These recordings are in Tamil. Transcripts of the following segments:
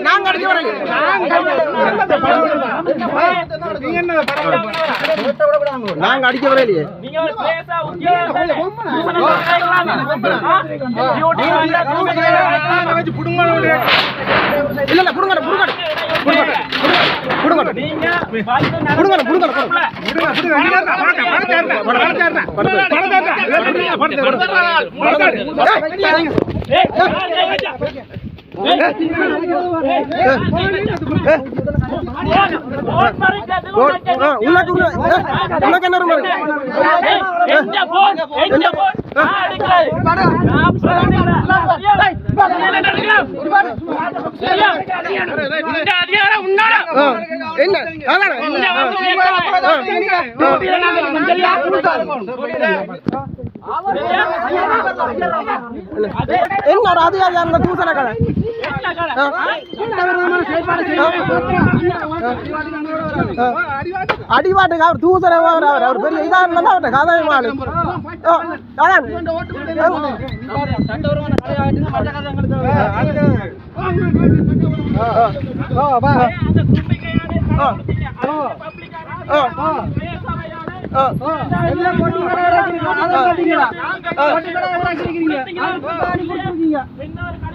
நாங்க அடிக்க வரல நாங்க அடிக்க வரலையே. இல்ல இல்ல புடுங்கட புடுங்கட புடுங்கட புடுங்கட புடுங்கட புடுங்கட உனக்கு உனக்கு என்ன ரூம் என்ன என்ன அதிகாரி அந்த கடை அடிவாட்டுக்கு அவர் தூசண அவர் அவர். அவர் பெரிய இதா இருந்தா அவர்கிட்ட கதை மாடு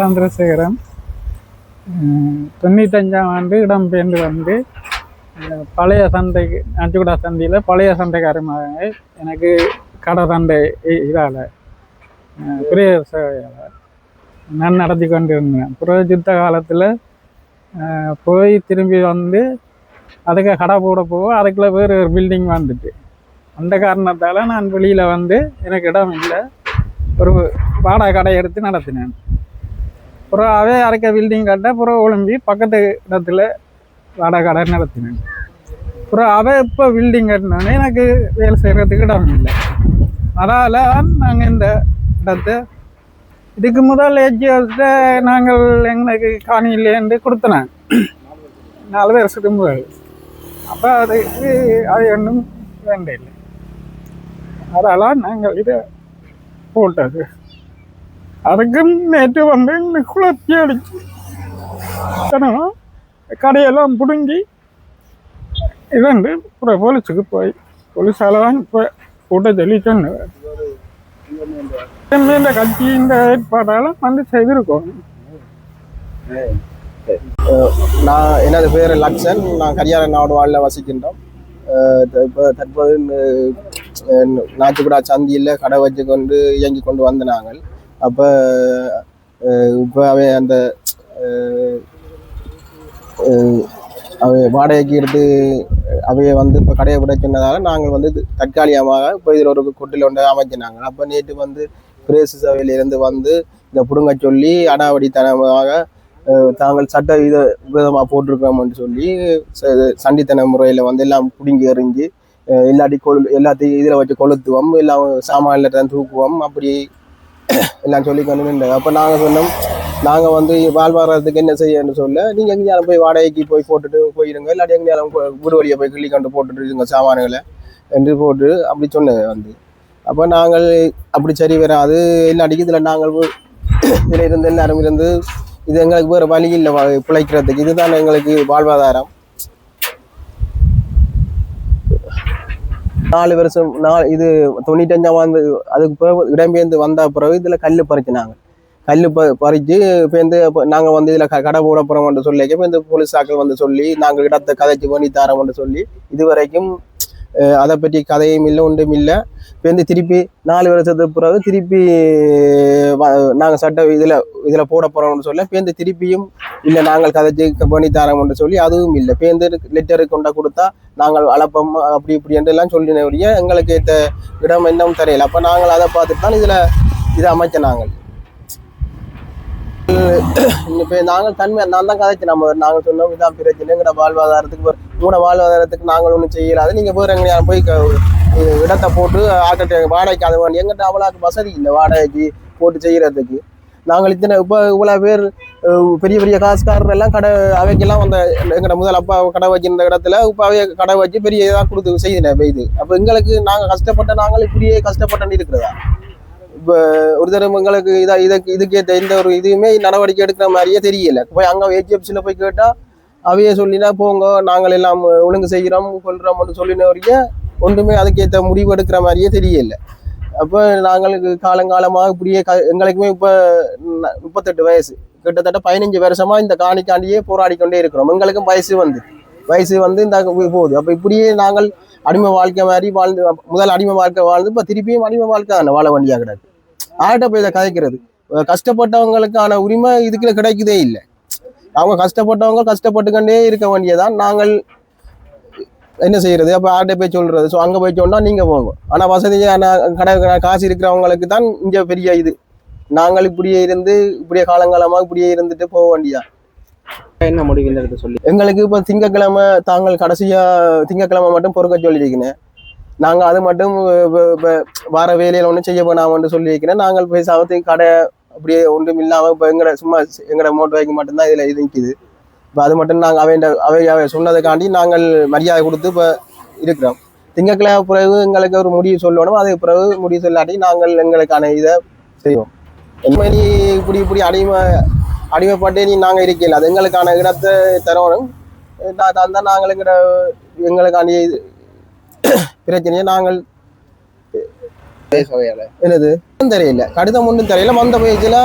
சந்திரசேகரன். தொண்ணூத்தஞ்சாம் ஆண்டு இடம்பெயர்ந்து வந்து பழைய சந்தை நஞ்சுகுடா சந்தையில் பழைய சந்தைக்காரமாக எனக்கு கடை சந்தை இதால். பெரிய சேவையால் நான் நடத்தி கொண்டு இருந்தேன் புற யுத்த காலத்தில் போய் திரும்பி வந்து அதுக்கு கடை போட போக அதுக்குள்ளே வேறு ஒரு பில்டிங் வந்துட்டு. அந்த காரணத்தால் நான் வெளியில் வந்து எனக்கு இடம் இல்லை. ஒரு வாடகை கடை எடுத்து நடத்தினேன். அப்புறம் அவே அரைக்க பில்டிங் கட்ட அப்புறம் ஒழும்பி பக்கத்து இடத்துல வாடகை கடை நடத்தினேன். அப்புறம் அவை இப்போ பில்டிங் கட்டினோடனே எனக்கு வேலை செய்கிறதுக்கு இடம் இல்லை. அதால் நாங்கள் இந்த இடத்தை இதுக்கு முதல் எஜ்ஜியத்தை நாங்கள் எங்களுக்கு காணியிலேருந்து கொடுத்தனேன் நாலு வருஷத்துக்கு முதல் அப்போ அதுக்கு அது ஒன்றும் வேண்டியில்லை அதெல்லாம் நாங்கள் இதை போட்டது. அதுக்கும் நேற்று வந்து எங்களுக்கு குளத்தி அடிச்சு கடையெல்லாம் பிடுங்கி இருந்து அப்புறம் போலீஸுக்கு போய் போலீஸால தான் இப்போ கூட்ட சொல்லி இந்த கட்சி இந்த ஏற்பாடால வந்து செய்திருக்கோம். நான் எனது பேர் லக்ஷன். நான் கரியார நாடுவாழில் வசிக்கின்றோம். இப்போ தற்போது நாச்சுக்குடா சந்தியில் கடை வச்சு கொண்டு இயங்கி கொண்டு வந்த நாங்கள். அப்போ இப்போ அவன் அந்த அவை வாடகைக்கு எடுத்து அவைய வந்து இப்போ கடையை விட சொன்னதால் நாங்கள் வந்து தற்காலிகமாக இப்போ இதில் ஒரு கொட்டில் ஒன்று அமைச்சினாங்க அப்போ நேற்று வந்து பிரேசு சபையிலிருந்து வந்து இதை பிடுங்க சொல்லி அடாவடித்தனமாக தாங்கள் சட்ட வித விதமாக போட்டிருக்கிறோம்னு சொல்லி ச- சண்டித்தன முறையில் வந்து எல்லாம் பிடுங்கி எறிஞ்சு அஹ் இல்லாட்டி கொழு எல்லாத்தையும் இதில் வச்சு கொளுத்துவோம் எல்லாம் சாமானில் தான் தூக்குவோம் அப்படி எல்லாம் சொல்லி கொண்டு அப்போ நாங்கள் சொன்னோம் நாங்கள் வந்து வாழ்வாதாரத்துக்கு என்ன செய்யணும்னு சொல்ல நீங்கள் எங்கேயாலும் போய் வாடகைக்கு போய் போட்டுட்டு போயிருங்க இல்லாட்டி எங்கேயாலும் வீடு வழியை போய் கிள்ளி கொண்டு போட்டுட்டு இருங்க சாமான்களை என்று போட்டு அப்படி சொன்னது வந்து. அப்போ நாங்கள் அப்படி சரி வராது. இல்லாட்டிக்கு இதில் நாங்கள் இதில் இருந்து எல்லாரும் இருந்து இது எங்களுக்கு வேறு வழி இல்லை பிழைக்கிறதுக்கு. இதுதான் எங்களுக்கு வாழ்வாதாரம். நாலு வருஷம் நாலு இது தொண்ணூத்தஞ்சாம் ஆண்டு அதுக்கு பிறகு இடம்பெயர்ந்து வந்த பிறகு இதில் கல் பறிச்சினாங்க. கல் ப பறித்து இப்போ நாங்கள் வந்து இதில் கடை போட போகிறோம்னு சொல்லி இப்போ இந்த போலீஸ் ஆக்கள் வந்து சொல்லி நாங்கள் இடத்தை கதைச்சி பண்ணி தரோம்னு சொல்லி இது வரைக்கும் அதை பற்றி கதையும் இல்லை ஒன்றும் இல்லை. இப்போ வந்து திருப்பி நாலு வருஷத்துக்கு பிறகு திருப்பி நாங்கள் சட்ட இதில் இதில் போட போகிறோம்னு சொல்ல பேருந்து திருப்பியும் இல்லை நாங்கள் கதைச்சு பண்ணி தரோம்னு சொல்லி அதுவும் இல்லை. பேருந்து லெட்டரு கொண்டா கொடுத்தா நாங்கள் வளர்ப்போம் அப்படி இப்படி என்றெல்லாம் சொல்லின எங்களுக்கு ஏற்ற இடம் இன்னும் தெரியல. அப்போ நாங்கள் அதை பார்த்துட்டு தான் இதில் இதை அமைச்ச நாங்கள். இப்போ நாங்கள் தன்மை நான் தான் கதைச்சு நம்ம நாங்கள் சொன்னோம் இதான் பிரச்சனை எங்கட வாழ்வாதாரத்துக்கு ஒரு வாழ்வாதாரத்துக்கு நாங்கள் ஒன்றும் செய்யலாது நீங்கள் போய் எங்கே போய் இடத்தை போட்டு ஆட்டோ வாடகைக்கு அது வேண்டி எங்கிட்ட அவ்வளோக்கு வசதி இல்லை வாடகைக்கு போட்டு செய்கிறதுக்கு நாங்கள் இத்தனை இப்போ இவ்வளோ பேர் பெரிய பெரிய காசுக்காரர் எல்லாம் கடை அவைக்கெல்லாம் வந்த எங்கட முதல் அப்பா கடை வச்சிருந்த இடத்துல இப்போ அவைய கடை வச்சு பெரிய இதாக கொடுத்து செய்தினேன் பெய்து. அப்போ எங்களுக்கு நாங்கள் கஷ்டப்பட்ட நாங்கள் இப்படியே கஷ்டப்பட்டு இருக்கிறதா? இப்போ ஒரு தடவை எங்களுக்கு இதை இதுக்கு இதுக்கேற்ற எந்த ஒரு இதுவுமே நடவடிக்கை எடுக்கிற மாதிரியே தெரியல. போய் அங்கே ஏஜிஎஃப்சியில் போய் கேட்டால் அவையே சொல்லினா போங்க நாங்கள் எல்லாம் ஒழுங்கு செய்கிறோம் கொள்கிறோம்னு சொல்லின வரைக்கும் ஒன்றுமே அதுக்கேற்ற முடிவு எடுக்கிற மாதிரியே தெரியல. அப்போ நாங்களுக்கு காலங்காலமாக இப்படியே க எங்களுக்குமே இப்போ முப்பத்தெட்டு வயசு. கிட்டத்தட்ட பதினஞ்சு வருஷமா இந்த காணிக்காண்டியே போராடி கொண்டே இருக்கிறோம். எங்களுக்கும் வயசு வந்து வயசு வந்து இந்த போகுது. அப்போ இப்படியே நாங்கள் அடிமை வாழ்க்கை மாதிரி வாழ்ந்து முதல் அடிமை வாழ்க்கை வாழ்ந்து இப்போ திருப்பியும் அடிமை வாழ்க்கை தானே வாழ வேண்டியாக கிடக்கு. ஆர்ட்ட போய் இதை கதைக்கிறது. கஷ்டப்பட்டவங்களுக்கான உரிமை இதுக்குள்ள கிடைக்குதே இல்லை. அவங்க கஷ்டப்பட்டவங்க கஷ்டப்பட்டுக்கொண்டே இருக்க வேண்டியதான் நாங்கள் என்ன செய்யறது? அப்போ ஆர்ட்ட போய் சொல்றது. ஸோ அங்கே போய் சொன்னா நீங்க போங்க. ஆனா வசதியான கடை காசு இருக்கிறவங்களுக்கு தான் இங்க பெரிய இது. நாங்கள் இப்படியே இருந்து இப்படியே காலங்காலமாக இப்படியே இருந்துட்டு போக வேண்டியதா என்ன முடிவு சொல்லி எங்களுக்கு இப்போ திங்கக்கிழமை தாங்கள் கடைசியா திங்கக்கிழமை மட்டும் பொறுக்க சொல்லியிருக்கிறேன் நாங்கள் அது மட்டும் வர வேலையில் ஒன்றும் செய்ய சொல்லி சொல்லியிருக்கிறேன் நாங்கள் போய் சவத்து கடை அப்படியே ஒன்றும் இல்லாமல் இப்போ எங்கட சும்மா எங்கட மோட்டர் வைக்க மட்டும்தான் இதில் இது நிற்கிது இப்போ அது மட்டும் நாங்கள் அவை அவை அவை சொன்னதுக்காண்டி நாங்கள் மரியாதை கொடுத்து இப்போ இருக்கிறோம். திங்கக்கிழமை பிறகு எங்களுக்கு ஒரு முடிவு சொல்லணும். அதுக்கு பிறகு முடிவு சொல்லாட்டி நாங்கள் எங்களுக்கான இதை செய்வோம். இந்த இப்படி இப்படி அடிமை அடிமைப்பட்டே நீ நாங்கள் இருக்கல. அது எங்களுக்கான இடத்தை தரணும். நான் தந்தால் நாங்கள் எங்கட எங்களுக்கான இது பிரச்சனையை நாங்கள் என்னது? தெரியல. கடிதம் ஒன்றும் தெரியல. வந்த பேஜில்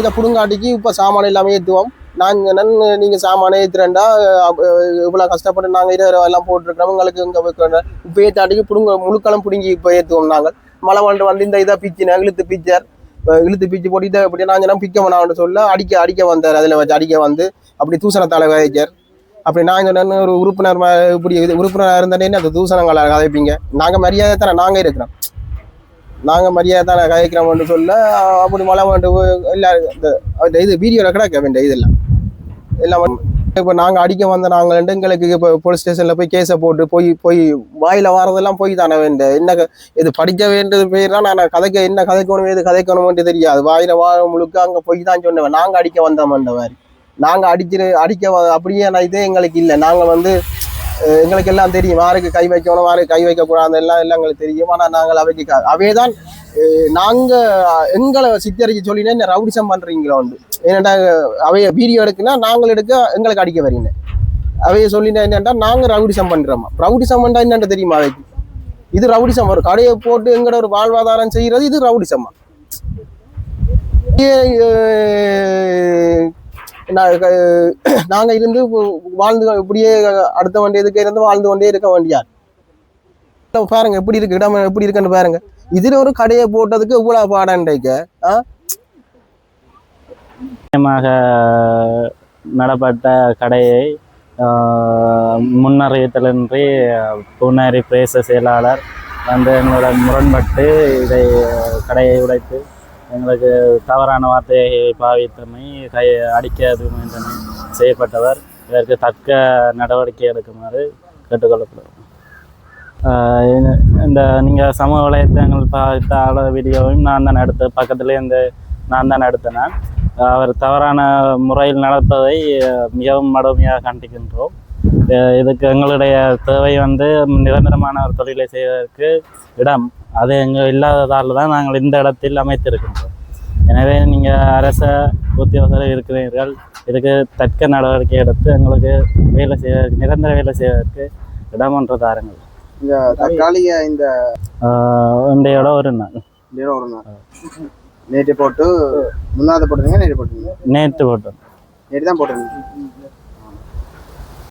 இதை புடுங்காட்டிக்கு இப்போ சாமான் எல்லாமே ஏற்றுவோம் நாங்கள் நீங்கள் சாமானை ஏற்றுறேன்டா இவ்வளோ கஷ்டப்பட்டு நாங்கள் இருபது எல்லாம் போட்டிருக்கிறோம். உங்களுக்கு இங்கே வைக்கிறோம் இப்போ ஏற்றாட்டிக்கு புடுங்க முழுக்களம் பிடுங்கி இப்போ ஏற்றுவோம் நாங்கள். மழை வந்து வந்து இந்த இதை பிச்சினேன் இழுத்து பிச்சார். இழுத்து பிச்சு போட்டு இதை இப்படி நாங்கள் பிக்க வேணாம்னு சொல்ல அடிக்க அடிக்க வந்தார். அதில் வச்சு அடிக்க வந்து அப்படி தூசணத்தால் கதைச்சார் அப்படி நான் சொன்னேன்னு ஒரு உறுப்பினர் இப்படி இது உறுப்பினராக இருந்தேன்னு அந்த தூசணங்களை கதைப்பீங்க? நாங்கள் மரியாதை தானே நாங்கள் இருக்கிறோம். நாங்கள் மரியாதை தானே கதைக்கிறோம்னு சொல்ல அப்படி மழை வந்து எல்லாரும் இந்த இது வீடியோவில் கிடக்க வேண்டிய இதெல்லாம். எல்லாம் இப்போ நாங்கள் அடிக்க வந்த நாங்கள் எங்களுக்கு இப்போ போலீஸ் ஸ்டேஷனில் போய் கேஸை போட்டு போய் போய் வாயில் வாரதெல்லாம் போய் தானே வேண்ட. என்ன க- இது படிக்க வேண்டியது பேர் நான் கதைக்க என்ன கதைக்கணும் எது கதைக்கணும்னு தெரியாது. வாயில் வார முழுக்க அங்கே போய் தான் சொன்னவன். நாங்கள் அடிக்க வந்தோம்ன்ற மாதிரி. நாங்கள் அடிக்கிற அடிக்க அப்படியே நான் இதே எங்களுக்கு இல்லை. நாங்கள் வந்து எங்களுக்கு எல்லாம் தெரியும். யாருக்கு கை வைக்கணும் யாருக்கு கை வைக்கக்கூடாது எல்லாம் எல்லாம் எங்களுக்கு தெரியும். ஆனால் நாங்கள் அவைக்கு அவே தான் நாங்கள் எங்களை சித்தரிக்க சொல்லினா என்ன ரவுடிசம் பண்ணுறீங்களோ வந்து. ஏன்னாடா அவைய வீடியோ எடுக்குன்னா நாங்கள் எடுக்க எங்களுக்கு அடிக்க வரீங்க அவைய சொல்லினா என்னென்னா நாங்கள் ரவுடிசம் பண்ணுறோமா ரவுடிசம் பண்ணா என்னன்னு தெரியுமா அவைக்கு? இது ரவுடிசம் ஒரு கடையை போட்டு எங்கட ஒரு வாழ்வாதாரம் செய்யறது இது ரவுடிசம்மா நாங்க இருந்து வாழ்ந்து இப்படியே அடுத்த வண்டியதுக்கு இருந்து வாழ்ந்து கொண்டே இருக்க வேண்டியார். பாருங்க எப்படி இருக்கு இடம் எப்படி இருக்குன்னு பாருங்க. இதுல ஒரு கடையை போட்டதுக்கு இவ்வளவு பாடன்றைக்க முக்கியமாக நடப்பட்ட கடையை ஆஹ், புனரி பிரேச செயலாளர் வந்து எங்களோட முரண்பட்டு இதை கடையை உடைத்து எங்களுக்கு தவறான வார்த்தையை பாவித்தமை கை அடிக்காது முயன்றமை செய்யப்பட்டவர். இதற்கு தக்க நடவடிக்கை எடுக்குமாறு கேட்டுக்கொள்ளப்படுவோம் இந்த- நீங்கள் சமூக வலைத்தளங்கள் பார்த்த அளவு வீடியோவையும் நான் தான் எடுத்து பக்கத்துலேயே இந்த நான் தான் எடுத்தேன். அவர் தவறான முறையில் நடப்பதை மிகவும் மடுமையாக கண்டிக்கின்றோம். இதுக்கு எங்களுடைய தேவை வந்து நிரந்தரமான ஒரு தொழிலை செய்வதற்கு இடம். அது எங்கள் இல்லாததால் தான் நாங்கள் இந்த இடத்தில் அமைத்திருக்கின்றோம் எனவே நீங்கள் அரச உத்தியோகத்தில் இருக்கிறீர்கள். இதுக்கு தக்க நடவடிக்கை எடுத்து எங்களுக்கு வேலை செய்வதற்கு நிரந்தர வேலை செய்வதற்கு இடம் ஒன்று தாருங்கள். இந்த தற்காலிக இந்த இன்றையோட ஒரு நாள். நேரம் ஒரு நாள். நேற்று போட்டு முன்னாவது போட்டுருங்க நேற்று போட்டுருங்க நேற்று போட்டோம். நேற்று தான் போட்டுருங்க